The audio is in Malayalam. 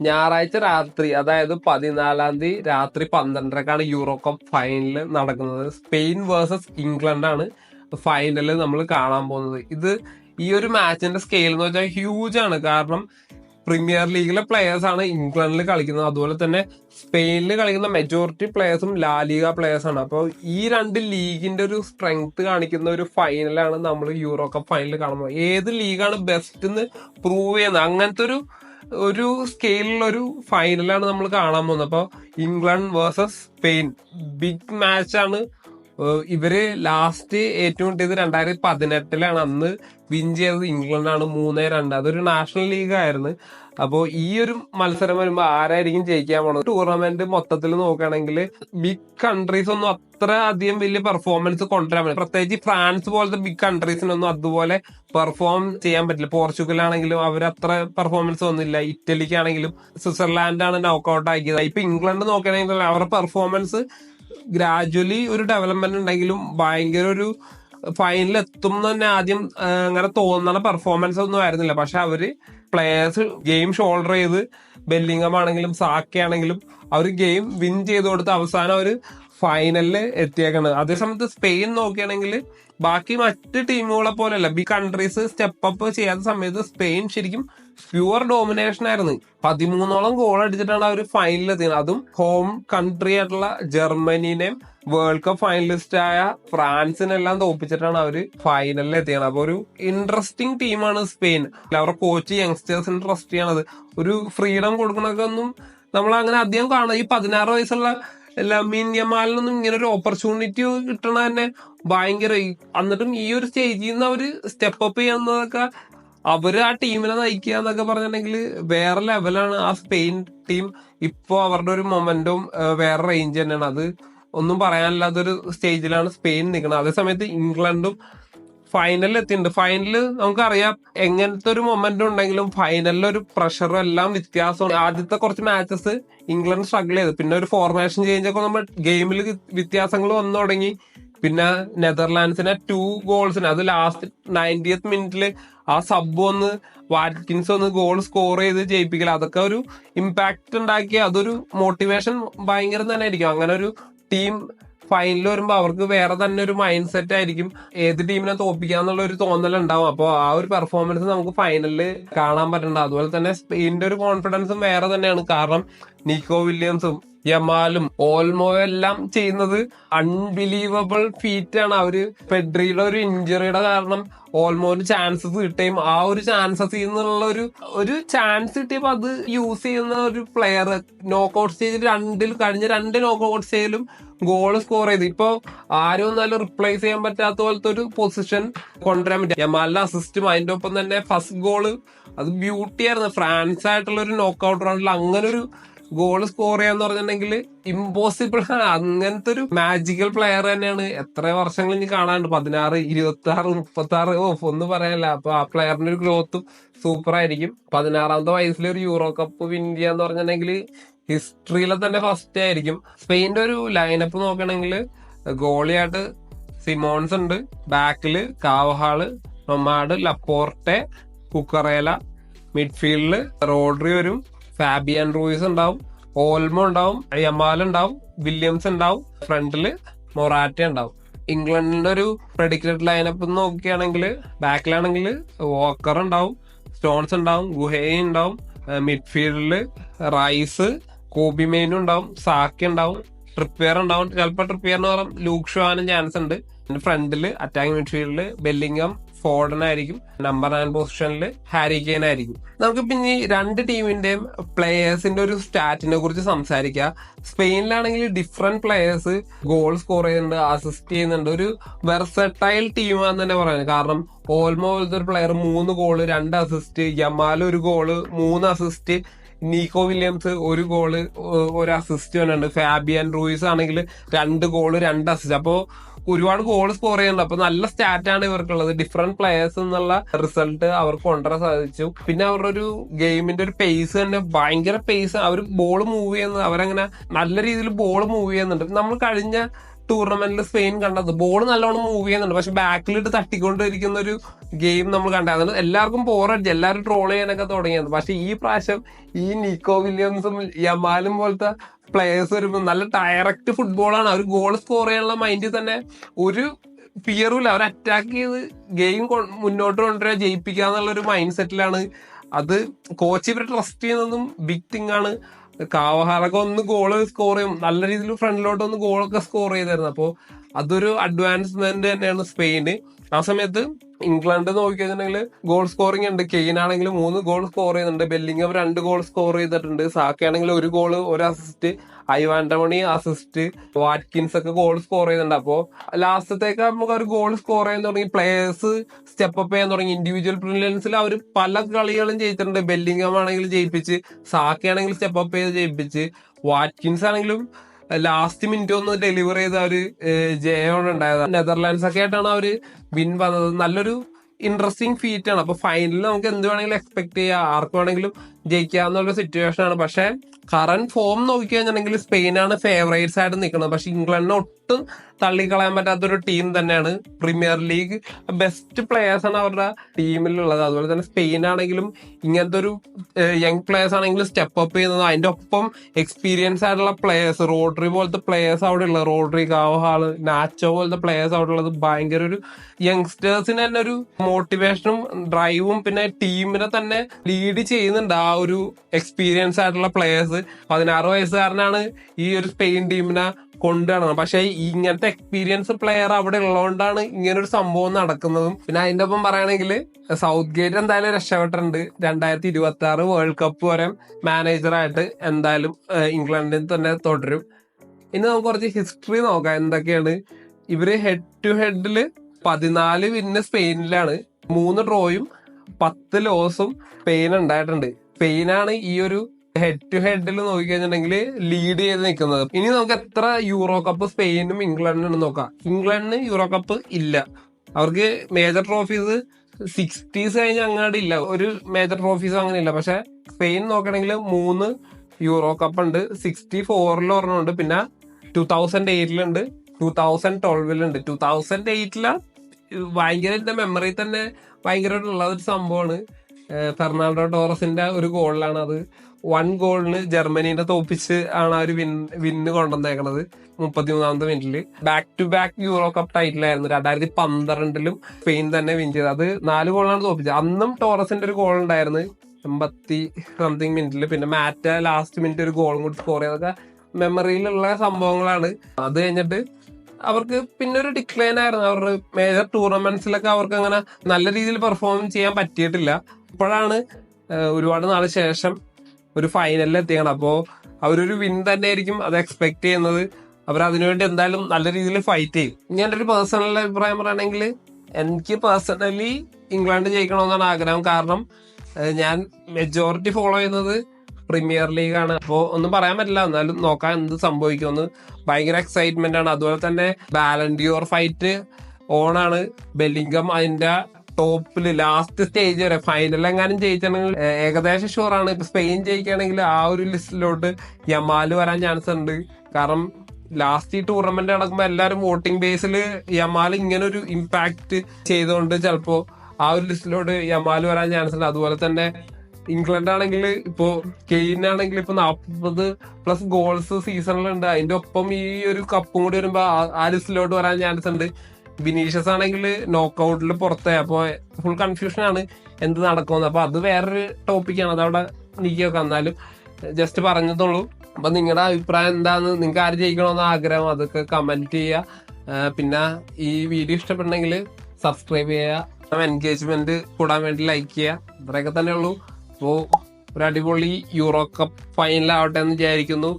ഞായറാഴ്ച രാത്രി അതായത് പതിനാലാം തീയതി രാത്രി പന്ത്രണ്ടരക്കാണ് യൂറോ കപ്പ് ഫൈനൽ നടക്കുന്നത്. സ്പെയിൻ വേഴ്സസ് ഇംഗ്ലണ്ട് ആണ് ഫൈനൽ നമ്മൾ കാണാൻ പോകുന്നത്. ഇത് ഈ ഒരു മാച്ചിന്റെ സ്കെയിൽ എന്ന് വെച്ചാൽ ഹ്യൂജ് ആണ്. കാരണം പ്രീമിയർ ലീഗിലെ പ്ലേയേഴ്സ് ആണ് ഇംഗ്ലണ്ടിൽ കളിക്കുന്നത്. അതുപോലെ തന്നെ സ്പെയിനിൽ കളിക്കുന്ന മെജോറിറ്റി പ്ലേയേഴ്സും ലാലിക പ്ലേയേഴ്സ് ആണ്. അപ്പോൾ ഈ രണ്ട് ലീഗിന്റെ ഒരു സ്ട്രെങ്ത് കാണിക്കുന്ന ഒരു ഫൈനലാണ് നമ്മൾ യൂറോ കപ്പ് ഫൈനൽ കാണുന്നത്. ഏത് ലീഗാണ് ബെസ്റ്റ് എന്ന് പ്രൂവ് ചെയ്യുന്നത്? അങ്ങനത്തെ ഒരു ഒരു സ്കെയിലുള്ള ഒരു ഫൈനലാണ് നമ്മൾ കാണാൻ പോകുന്നത്. അപ്പോൾ ഇംഗ്ലണ്ട് വേഴ്സസ് സ്പെയിൻ. ബിഗ് മാച്ചാണ് ഇവർ ലാസ്റ്റ് ഏറ്റവും കിട്ടിയത് രണ്ടായിരത്തി പതിനെട്ടിലാണ് അന്ന് വിൻ ചെയ്തത് ഇംഗ്ലണ്ടാണ് മൂന്ന് രണ്ട്. അതൊരു നാഷണൽ ലീഗ് ആയിരുന്നു. അപ്പോൾ ഈ ഒരു മത്സരം വരുമ്പോൾ ആരായിരിക്കും ജയിക്കാൻ പോണത്? ടൂർണമെന്റ് മൊത്തത്തിൽ നോക്കുകയാണെങ്കിൽ ബിഗ് കൺട്രീസ് ഒന്നും അത്ര അധികം വലിയ പെർഫോമൻസ് കൊണ്ടുവരാൻ പറ്റില്ല. പ്രത്യേകിച്ച് ഫ്രാൻസ് പോലത്തെ ബിഗ് കൺട്രീസിനൊന്നും അതുപോലെ പെർഫോം ചെയ്യാൻ പറ്റില്ല. പോർച്ചുഗൽ ആണെങ്കിലും അവർ അത്ര പെർഫോമൻസ് ഒന്നുമില്ല. ഇറ്റലിക്കാണെങ്കിലും സ്വിറ്റ്സർലാൻഡാണ് നോക്കൗട്ട് ആക്കിയത്. ഇപ്പൊ ഇംഗ്ലണ്ട് നോക്കുകയാണെങ്കിൽ അവരുടെ പെർഫോമൻസ് ഗ്രാജുവലി ഒരു ഡെവലപ്മെന്റ് ഉണ്ടെങ്കിലും ഭയങ്കര ഒരു ഫൈനലിൽ എത്തും എന്ന് തന്നെ ആദ്യം അങ്ങനെ തോന്നുന്ന പെർഫോമൻസ് ഒന്നും ആയിരുന്നില്ല. പക്ഷെ അവർ പ്ലേയേഴ്സ് ഗെയിം ഷോൾഡർ ചെയ്ത് ബെല്ലിംഗം ആണെങ്കിലും സാക്ക ആണെങ്കിലും അവർ ഗെയിം വിൻ ചെയ്ത് കൊടുത്ത് അവസാനം അവർ ഫൈനലിൽ എത്തിയേക്കണത് അതേസമയത്ത് സ്പെയിൻ നോക്കുകയാണെങ്കിൽ ബാക്കി മറ്റ് ടീമുകളെ പോലെയല്ല. ബി കൺട്രീസ് സ്റ്റെപ്പ് അപ്പ് ചെയ്യാത്ത സമയത്ത് സ്പെയിൻ ശരിക്കും പ്യുവർ ഡോമിനേഷൻ ആയിരുന്നു. പതിമൂന്നോളം ഗോൾ അടിച്ചിട്ടാണ് അവർ ഫൈനലിൽ എത്തിയത്. അതും ഹോം കൺട്രി ആയിട്ടുള്ള ജർമ്മനിനെയും വേൾഡ് കപ്പ് ഫൈനലിസ്റ്റ് ആയ ഫ്രാൻസിനെല്ലാം തോപ്പിച്ചിട്ടാണ് അവർ ഫൈനലിൽ എത്തിയത്. അപ്പൊ ഒരു ഇൻട്രസ്റ്റിംഗ് ടീമാണ് സ്പെയിൻ. അവരുടെ കോച്ച് യങ്സ്റ്റേഴ്സിന് ട്രസ്റ്റ് ചെയ്യണത്. ഒരു ഫ്രീഡം കൊടുക്കണൊക്കെ ഒന്നും നമ്മൾ അങ്ങനെ അധികം കാണാം. ഈ പതിനാറ് വയസ്സുള്ള ലമീൻ യമാലിനൊന്നും ഇങ്ങനെ ഒരു ഓപ്പർച്യൂണിറ്റി കിട്ടണ തന്നെ ഭയങ്കര എന്നിട്ടും ഈ ഒരു സ്റ്റേജിൽ നിന്ന് അവർ സ്റ്റെപ്പ് അപ്പ് ചെയ്യുന്നതൊക്കെ അവർ ആ ടീമിനെ നയിക്കുക എന്നൊക്കെ പറഞ്ഞിട്ടുണ്ടെങ്കിൽ വേറെ ലെവലാണ് ആ സ്പെയിൻ ടീം ഇപ്പോ അവരുടെ ഒരു മൊമെന്റും വേറെ റേഞ്ച് തന്നെയാണ്. അത് ഒന്നും പറയാനില്ലാത്തൊരു സ്റ്റേജിലാണ് സ്പെയിൻ നിൽക്കുന്നത്. അതേസമയത്ത് ഇംഗ്ലണ്ടും ഫൈനലിൽ എത്തിയിട്ടുണ്ട്. ഫൈനലിൽ നമുക്കറിയാം എങ്ങനത്തെ ഒരു മൊമെന്റ് ഉണ്ടെങ്കിലും ഫൈനലിൽ ഒരു പ്രഷറും എല്ലാം വ്യത്യാസമാണ്. ആദ്യത്തെ കുറച്ച് മാച്ചസ് ഇംഗ്ലണ്ട് സ്ട്രഗിൾ ചെയ്ത്. പിന്നെ ഒരു ഫോർമേഷൻ ചേഞ്ച് ഒക്കെ നമ്മൾ ഗെയിമിൽ വ്യത്യാസങ്ങൾ വന്നു തുടങ്ങി. പിന്നെ നെതർലാൻഡ്സിനെ ടു ഗോൾസിന് അത് ലാസ്റ്റ് നയന്റിയത്ത് മിനിറ്റിൽ ആ സബ് ഒന്ന് വാറ്റ്കിൻസ് ഒന്ന് ഗോൾ സ്കോർ ചെയ്ത് ജയിപ്പിക്കൽ അതൊക്കെ ഒരു ഇമ്പാക്ട് ഉണ്ടാക്കി അതൊരു മോട്ടിവേഷൻ ഭയങ്കര തന്നെ ആയിരിക്കും. അങ്ങനെ ഒരു ടീം ഫൈനൽ വരുമ്പോൾ അവർക്ക് വേറെ തന്നെ ഒരു മൈൻഡ് സെറ്റ് ആയിരിക്കും. ഏത് ടീമിനെ തോപ്പിക്കാന്നുള്ള ഒരു തോന്നൽ ഉണ്ടാവും അപ്പോൾ ആ ഒരു പെർഫോമൻസ് നമുക്ക് ഫൈനലിൽ കാണാൻ പറ്റണ്ട. അതുപോലെ തന്നെ സ്പെയിനിന്റെ ഒരു കോൺഫിഡൻസും വേറെ തന്നെയാണ്. കാരണം നിക്കോ വില്യംസും യമാലും ഓൾമോ എല്ലാം ചെയ്യുന്നത് അൺബിലീവബിൾ ഫീറ്റ് ആണ്. അവർ പെഡ്രിയുടെ ഒരു ഇഞ്ചുറിയുടെ കാരണം ഓൾമോന് ചാൻസസ് കിട്ടുകയും ആ ഒരു ചാൻസസ് എന്നുള്ള ഒരു ഒരു ചാൻസ് കിട്ടിയപ്പോ അത് യൂസ് ചെയ്യുന്ന ഒരു പ്ലെയർ നോക്കൗട്ട് സ്റ്റേജിൽ രണ്ടിൽ കഴിഞ്ഞ രണ്ട് നോക്കൗട്ട് സ്റ്റേജിലും ഗോൾ സ്കോർ ചെയ്ത്. ഇപ്പൊ ആരും ഒന്നാലും റിപ്ലേസ് ചെയ്യാൻ പറ്റാത്ത പോലത്തെ ഒരു പൊസിഷൻ കൊണ്ടുവരാൻ പറ്റും. യമാലിന്റെ അസിസ്റ്റും അതിന്റെ ഒപ്പം തന്നെ ഫസ്റ്റ് ഗോൾ അത് ബ്യൂട്ടി ആയിരുന്നു. ഫ്രാൻസ് ആയിട്ടുള്ള ഒരു നോക്കൗട്ട് റൗണ്ടിൽ അങ്ങനെ ഒരു ഗോൾ സ്കോർ ചെയ്യാന്ന് പറഞ്ഞിട്ടുണ്ടെങ്കിൽ ഇമ്പോസിബിൾ ആണ്. അങ്ങനത്തെ ഒരു മാജിക്കൽ പ്ലെയർ തന്നെയാണ്. എത്ര വർഷങ്ങൾ ഇനി കാണാണ്ട് പതിനാറ് ഇരുപത്തി ആറ് മുപ്പത്തി ആറ് ഓ ഒന്നും പറയാനില്ല. അപ്പൊ ആ പ്ലെയറിന്റെ ഒരു ഗ്രോത്തും സൂപ്പർ ആയിരിക്കും. പതിനാറാമത്തെ വയസ്സിൽ ഒരു യൂറോ കപ്പ് വിൻ ചെയ്യാന്ന് പറഞ്ഞിട്ടുണ്ടെങ്കിൽ ഹിസ്റ്ററിയിലെ തന്നെ ഫസ്റ്റ് ആയിരിക്കും. സ്പെയിന്റെ ഒരു ലൈനപ്പ് നോക്കണമെങ്കിൽ ഗോളിയായിട്ട് സിമോൺസ് ഉണ്ട്. ബാക്കിൽ കാവഹാൾ റൊമാഡ് ലപ്പോർട്ടെ കുക്കറേല മിഡ്ഫീൽഡിൽ റോഡ്രി വരും. ഫാബിയൻ റൂയിസ് ഉണ്ടാവും ഓൽമോ ഉണ്ടാവും യമാൽ ഉണ്ടാവും വില്യംസ് ഉണ്ടാവും ഫ്രണ്ടിൽ മൊറാറ്റ ഉണ്ടാവും. ഇംഗ്ലണ്ടിന്റെ ഒരു പ്രഡിക്റ്റഡ് ലൈനപ്പ് നോക്കുകയാണെങ്കിൽ ബാക്കിലാണെങ്കിൽ വോക്കർ ഉണ്ടാവും സ്റ്റോൺസ് ഉണ്ടാവും ഗുഹേ ഉണ്ടാവും മിഡ്ഫീൽഡിൽ റൈസ് കോബി മെയിനും ഉണ്ടാവും സാക്കി ഉണ്ടാവും ട്രിപ്പിയർ ഉണ്ടാവും. ചിലപ്പോൾ ട്രിപ്പിയറിന് പറയാം ലൂക്ക് ഷോനും ചാൻസ് ഉണ്ട്. ഫ്രണ്ടിൽ അറ്റാക്കിംഗ് മിഡ്ഫീൽഡിൽ ബെല്ലിംഗം ഫോർഡൻ ആയിരിക്കും. നമ്പർ നയൻ പൊസിഷനിൽ ഹാരി കെയിൻ ആയിരിക്കും. നമുക്ക് പിന്നെ രണ്ട് ടീമിന്റെയും പ്ലേയേഴ്സിന്റെ ഒരു സ്റ്റാറ്റിനെ കുറിച്ച് സംസാരിക്കാം. സ്പെയിനിലാണെങ്കിൽ ഡിഫറെന്റ് പ്ലേയേഴ്സ് ഗോൾ സ്കോർ ചെയ്യുന്നുണ്ട് അസിസ്റ്റ് ചെയ്യുന്നുണ്ട്. ഒരു വെർസറ്റൈൽ ടീമാന്ന് തന്നെ പറയുന്നത് കാരണം ഓൾമോ പോലത്തെ ഒരു പ്ലെയർ മൂന്ന് ഗോൾ രണ്ട് അസിസ്റ്റ് യമാൽ ഒരു ഗോൾ മൂന്ന് അസിസ്റ്റ് നീക്കോ വില്യംസ് ഒരു ഗോൾ ഒരു അസിസ്റ്റ് വേണുണ്ട് ഫാബിയൻ റൂയിസ് ആണെങ്കിൽ രണ്ട് ഗോൾ രണ്ട് അസിസ്റ്റ് അപ്പോൾ ഒരുപാട് ഗോൾ സ്കോർ ചെയ്യുന്നുണ്ട്. അപ്പൊ നല്ല സ്റ്റാറ്റാണ് ഇവർക്കുള്ളത്. ഡിഫറെന്റ് പ്ലേയേഴ്സ് എന്നുള്ള റിസൾട്ട് അവർക്ക് കൊണ്ടുവരാൻ സാധിച്ചു. പിന്നെ അവരുടെ ഒരു ഗെയിമിന്റെ ഒരു പേസ് തന്നെ ഭയങ്കര പേസ് അവർ ബോൾ മൂവ് ചെയ്യുന്നത് അവരങ്ങനെ നല്ല രീതിയിൽ ബോൾ മൂവ് ചെയ്യുന്നുണ്ട്. നമ്മൾ കഴിഞ്ഞ ടൂർണമെന്റിൽ സ്പെയിൻ കണ്ടത്. ബോൾ നല്ലോണം മൂവ് ചെയ്യുന്നുണ്ട്. പക്ഷെ ബാക്കിലിട്ട് തട്ടിക്കൊണ്ടിരിക്കുന്ന ഒരു ഗെയിം നമ്മൾ കണ്ടായിരുന്നു എല്ലാവർക്കും പോറടിച്ച് എല്ലാവരും ട്രോൾ ചെയ്യാനൊക്കെ തുടങ്ങിയത്. പക്ഷെ ഈ പ്രാവശ്യം ഈ നിക്കോ വില്യംസും യമാലും പോലത്തെ പ്ലേയേഴ്സ് വരുമ്പോൾ നല്ല ഡയറക്റ്റ് ഫുട്ബോളാണ് അവർ ഗോൾ സ്കോർ ചെയ്യാനുള്ള മൈൻഡിൽ തന്നെ ഒരു ഫിയറുമില്ല അവർ അറ്റാക്ക് ചെയ്ത് ഗെയിം മുന്നോട്ട് കൊണ്ടുവരിക ജയിപ്പിക്കുക ഒരു മൈൻഡ് സെറ്റിലാണ് അത് കോച്ച് ഇവരെ ട്രസ്റ്റ് ചെയ്യുന്നതും ബിഗ് തിങ് ആണ്. കാവഹാലൊക്കെ ഒന്ന് ഗോൾ സ്കോർ ചെയ്യും. നല്ല രീതിയിൽ ഫ്രണ്ടിലോട്ട് ഒന്ന് ഗോളൊക്കെ സ്കോർ ചെയ്തായിരുന്നു. അപ്പോൾ അതൊരു അഡ്വാൻസ്മെന്റ് തന്നെയാണ് സ്പെയിന്. ആ സമയത്ത് ഇംഗ്ലണ്ട് നോക്കിക്കഴിഞ്ഞിട്ടുണ്ടെങ്കിൽ ഗോൾ സ്കോറിംഗ് ഉണ്ട്. കെയിൻ ആണെങ്കിൽ മൂന്ന് ഗോൾ സ്കോർ ചെയ്യുന്നുണ്ട്. ബെല്ലിംഗം രണ്ട് ഗോൾ സ്കോർ ചെയ്തിട്ടുണ്ട്. സാക്ക ആണെങ്കിൽ ഒരു ഗോൾ ഒരു assist Ivan Toney assist Watkins ഒക്കെ ഗോൾ സ്കോർ ചെയ്യുന്നുണ്ട്. അപ്പോൾ ലാസ്റ്റത്തേക്ക് നമുക്ക് ഒരു ഗോൾ സ്കോർ ചെയ്യാൻ തുടങ്ങി. പ്ലേയേഴ്സ് സ്റ്റെപ്പ് അപ്പ് ചെയ്യാൻ തുടങ്ങി. ഇൻഡിവിജ്വൽ ബ്രില്യൻസിൽ അവർ പല കളികളും ജയിച്ചിട്ടുണ്ട്. ബെല്ലിംഗം ആണെങ്കിൽ ജയിപ്പിച്ച് സാക്ക ആണെങ്കിൽ സ്റ്റെപ്പ് അപ്പ് ചെയ്ത് ജയിപ്പിച്ച് വാറ്റ്കിൻസ് ആണെങ്കിലും ലാസ്റ്റ് മിനിറ്റ് ഒന്ന് ഡെലിവർ ചെയ്ത ഒരു ജയോൺ ഉണ്ടായത്. നെതർലാൻഡ്സ് ഒക്കെ ആയിട്ടാണ് അവർ വിൻ വന്നത്. നല്ലൊരു ഇൻട്രസ്റ്റിംഗ് ഫീറ്റ് ആണ്. അപ്പൊ ഫൈനലിൽ നമുക്ക് എന്ത് വേണമെങ്കിലും എക്സ്പെക്ട് ചെയ്യാം. ആർക്ക് വേണമെങ്കിലും ജയിക്കാന്നുള്ള സിറ്റുവേഷൻ ആണ്. പക്ഷെ കറന്റ് ഫോം നോക്കി കഴിഞ്ഞിട്ടുണ്ടെങ്കിൽ സ്പെയിനാണ് ഫേവറേറ്റ്സ് ആയിട്ട് നിൽക്കുന്നത്. പക്ഷെ ഇംഗ്ലണ്ടിനെ ഒട്ടും തള്ളിക്കളയാൻ പറ്റാത്തൊരു ടീം തന്നെയാണ് പ്രീമിയർ ലീഗ്. ബെസ്റ്റ് പ്ലേയേഴ്സ് ആണ് അവരുടെ ടീമിലുള്ളത്. അതുപോലെ തന്നെ സ്പെയിൻ ആണെങ്കിലും ഇങ്ങനത്തെ ഒരു യങ് പ്ലെയേഴ്സ് ആണെങ്കിലും സ്റ്റെപ്പ് അപ്പ് ചെയ്യുന്നത്. അതിന്റെ ഒപ്പം എക്സ്പീരിയൻസ് ആയിട്ടുള്ള പ്ലെയേഴ്സ് റോഡ്രി പോലത്തെ പ്ലെയേഴ്സ് അവിടെ ഉള്ളത്. റോഡ്രി കാവഹാൾ നാച്ചോ പോലത്തെ പ്ലെയേഴ്സ് അവിടെ ഉള്ളത്. ഭയങ്കര ഒരു യങ്സ്റ്റേഴ്സിന് തന്നെ ഒരു മോട്ടിവേഷനും ഡ്രൈവും പിന്നെ ടീമിനെ തന്നെ ലീഡ് ചെയ്യുന്നുണ്ട് ആ ഒരു എക്സ്പീരിയൻസ് ആയിട്ടുള്ള പ്ലേയേഴ്സ് പതിനാറ് വയസ്സുകാരനാണ് ഈ ഒരു സ്പെയിൻ ടീമിനെ കൊണ്ടുവരണം പക്ഷെ ഇങ്ങനത്തെ എക്സ്പീരിയൻസ് പ്ലെയർ അവിടെ ഉള്ളതുകൊണ്ടാണ് ഇങ്ങനെ ഒരു സംഭവം നടക്കുന്നതും. പിന്നെ അതിന്റെ ഒപ്പം പറയുകയാണെങ്കിൽ സൗത്ത് ഗേറ്റ് എന്തായാലും രക്ഷപ്പെട്ടിട്ടുണ്ട്. രണ്ടായിരത്തി ഇരുപത്തി ആറ് വേൾഡ് കപ്പ് വരെ മാനേജറായിട്ട് എന്തായാലും ഇംഗ്ലണ്ടിൽ തന്നെ തുടരും. ഇനി നമുക്ക് കുറച്ച് ഹിസ്റ്ററി നോക്കാം. എന്തൊക്കെയാണ്? ഇവർ ഹെഡ് ടു ഹെഡിൽ പതിനാല് വിന്ന് സ്പെയിനിലാണ്. മൂന്ന് ഡ്രോയും പത്ത് ലോസും സ്പെയിൻ ഉണ്ടായിട്ടുണ്ട്. സ്പെയിനാണ് ഈ ഒരു ഹെഡ് ടു ഹെഡിൽ നോക്കിക്കഴിഞ്ഞിട്ടുണ്ടെങ്കിൽ ലീഡ് ചെയ്ത് നിൽക്കുന്നത് ഇനി നമുക്ക് എത്ര യൂറോ കപ്പ് സ്പെയിനും ഇംഗ്ലണ്ടിനും നോക്കാം. ഇംഗ്ലണ്ടിന് യൂറോ കപ്പ് ഇല്ല. അവർക്ക് മേജർ ട്രോഫീസ് സിക്സ്റ്റീസ് കഴിഞ്ഞ അങ്ങാടി ഇല്ല. ഒരു മേജർ ട്രോഫീസ് അങ്ങനെ ഇല്ല. പക്ഷെ സ്പെയിൻ നോക്കണമെങ്കിൽ മൂന്ന് യൂറോ കപ്പ് ഉണ്ട്. സിക്സ്റ്റി ഫോറിൽ ഒരെണ്ണമുണ്ട്. പിന്നെ ടൂ തൗസൻഡ് എയ്റ്റിലുണ്ട് ടൂ തൗസൻഡ് ട്വൽവിലുണ്ട് ടൂ തൗസൻഡ് എയ്റ്റില ഭയങ്കര എന്റെ മെമ്മറി തന്നെ ഭയങ്കരമായിട്ടുള്ള ഒരു സംഭവമാണ് ഫെർണാൾഡോ ടോറസിന്റെ ഒരു ഗോളിലാണ് അത്. വൺ ഗോളിന് ജർമ്മനീനെ തോപ്പിച്ച് ആണ് അവർ വിൻ വിന്ന് കൊണ്ടുവന്നേക്കണത് മുപ്പത്തിമൂന്നാമത്തെ മിനിറ്റിൽ back to back Euro cup ടൈറ്റിലായിരുന്നു രണ്ടായിരത്തി പന്ത്രണ്ടിലും സ്പെയിൻ തന്നെ വിൻ ചെയ്തത്. അത് നാല് ഗോളാണ് തോപ്പിച്ചത്. അന്നും ടോറസിന്റെ ഒരു ഗോൾ ഉണ്ടായിരുന്നു. എൺപത്തി സംതിങ് മിനിറ്റിൽ പിന്നെ മാറ്റ ലാസ്റ്റ് മിനിറ്റ് ഒരു ഗോളും കൂടി സ്കോർ ചെയ്തൊക്കെ മെമ്മറിയിലുള്ള സംഭവങ്ങളാണ്. അത് കഴിഞ്ഞിട്ട് അവർക്ക് പിന്നെ ഒരു ഡിക്ലൈൻ ആയിരുന്നു. അവരുടെ മേജർ ടൂർണമെന്റ്സിലൊക്കെ അവർക്ക് അങ്ങനെ നല്ല രീതിയിൽ പെർഫോം ചെയ്യാൻ പറ്റിയിട്ടില്ല. ഇപ്പോഴാണ് ഒരുപാട് നാൾ ശേഷം ഒരു ഫൈനലിൽ എത്തിയാണ് അപ്പോൾ അവരൊരു വിൻ തന്നെ ആയിരിക്കും അത് എക്സ്പെക്ട് ചെയ്യുന്നത്. അവർ അതിനുവേണ്ടി എന്തായാലും നല്ല രീതിയിൽ ഫൈറ്റ് ചെയ്യും. ഞാൻ ഒരു പേഴ്സണൽ അഭിപ്രായം പറയുകയാണെങ്കിൽ എനിക്ക് പേഴ്സണലി ഇംഗ്ലണ്ട് ജയിക്കണമെന്നാണ് ആഗ്രഹം. കാരണം ഞാൻ മെജോറിറ്റി ഫോളോ ചെയ്യുന്നത് പ്രീമിയർ ലീഗാണ് അപ്പോൾ ഒന്നും പറയാൻ പറ്റില്ല. എന്നാലും നോക്കാൻ എന്ത് സംഭവിക്കുമെന്ന്. ഭയങ്കര എക്സൈറ്റ്മെന്റ് ആണ്. അതുപോലെ തന്നെ ബാലൻഡിയോർ ഫൈറ്റ് ഓണാണ്. ബെല്ലിംഗം അതിന്റെ ടോപ്പിൽ ലാസ്റ്റ് സ്റ്റേജ് വരെ ഫൈനൽ എങ്ങാനും ജയിച്ചാണെങ്കിൽ ഏകദേശം ഷുവറാണ് ഇപ്പൊ സ്പെയിൻ ജയിക്കുകയാണെങ്കിൽ ആ ഒരു ലിസ്റ്റിലോട്ട് യമാൽ വരാൻ ചാൻസ് ഉണ്ട്. കാരണം ലാസ്റ്റ് ഈ ടൂർണമെന്റ് നടക്കുമ്പോൾ എല്ലാവരും വോട്ടിംഗ് ബേസിൽ യമാൽ ഇങ്ങനെ ഒരു ഇമ്പാക്ട് ചെയ്തുകൊണ്ട് ചിലപ്പോ ആ ഒരു ലിസ്റ്റിലോട്ട് യമാൽ വരാൻ ചാൻസ് ഉണ്ട്. അതുപോലെ തന്നെ ഇംഗ്ലണ്ട് ആണെങ്കിൽ ഇപ്പോ കെയിൻ ആണെങ്കിൽ ഇപ്പൊ നാൽപ്പത് പ്ലസ് ഗോൾസ് സീസണിലുണ്ട് അതിന്റെ ഒപ്പം ഈ ഒരു കപ്പും കൂടി വരുമ്പോ ആ ലിസ്റ്റിലോട്ട് വരാൻ ചാൻസ് ഉണ്ട്. ബിനീഷ്യസ് ആണെങ്കിൽ നോക്കൗട്ടിൽ പുറത്തായി അപ്പോൾ ഫുൾ കൺഫ്യൂഷനാണ് എന്ത് നടക്കുമെന്ന്. അപ്പോൾ അത് വേറൊരു ടോപ്പിക്കാണ് അതവിടെ നീക്കി വെക്കാം എന്നാലും ജസ്റ്റ് പറഞ്ഞതുള്ളൂ. അപ്പൊ നിങ്ങളുടെ അഭിപ്രായം എന്താന്ന് നിങ്ങൾക്ക് ആര് ജയിക്കണമെന്ന് ആഗ്രഹം അതൊക്കെ കമന്റ് ചെയ്യുക പിന്നെ ഈ വീഡിയോ ഇഷ്ടപ്പെടണമെങ്കിൽ സബ്സ്ക്രൈബ് ചെയ്യുക എൻഗേജ്മെന്റ് കൂടാൻ വേണ്ടി ലൈക്ക് ചെയ്യുക ഇത്രയൊക്കെ തന്നെ ഉള്ളൂ അപ്പോൾ ഒരു അടിപൊളി യൂറോ കപ്പ് ഫൈനലാവട്ടെ എന്ന് വിചാരിക്കുന്നു.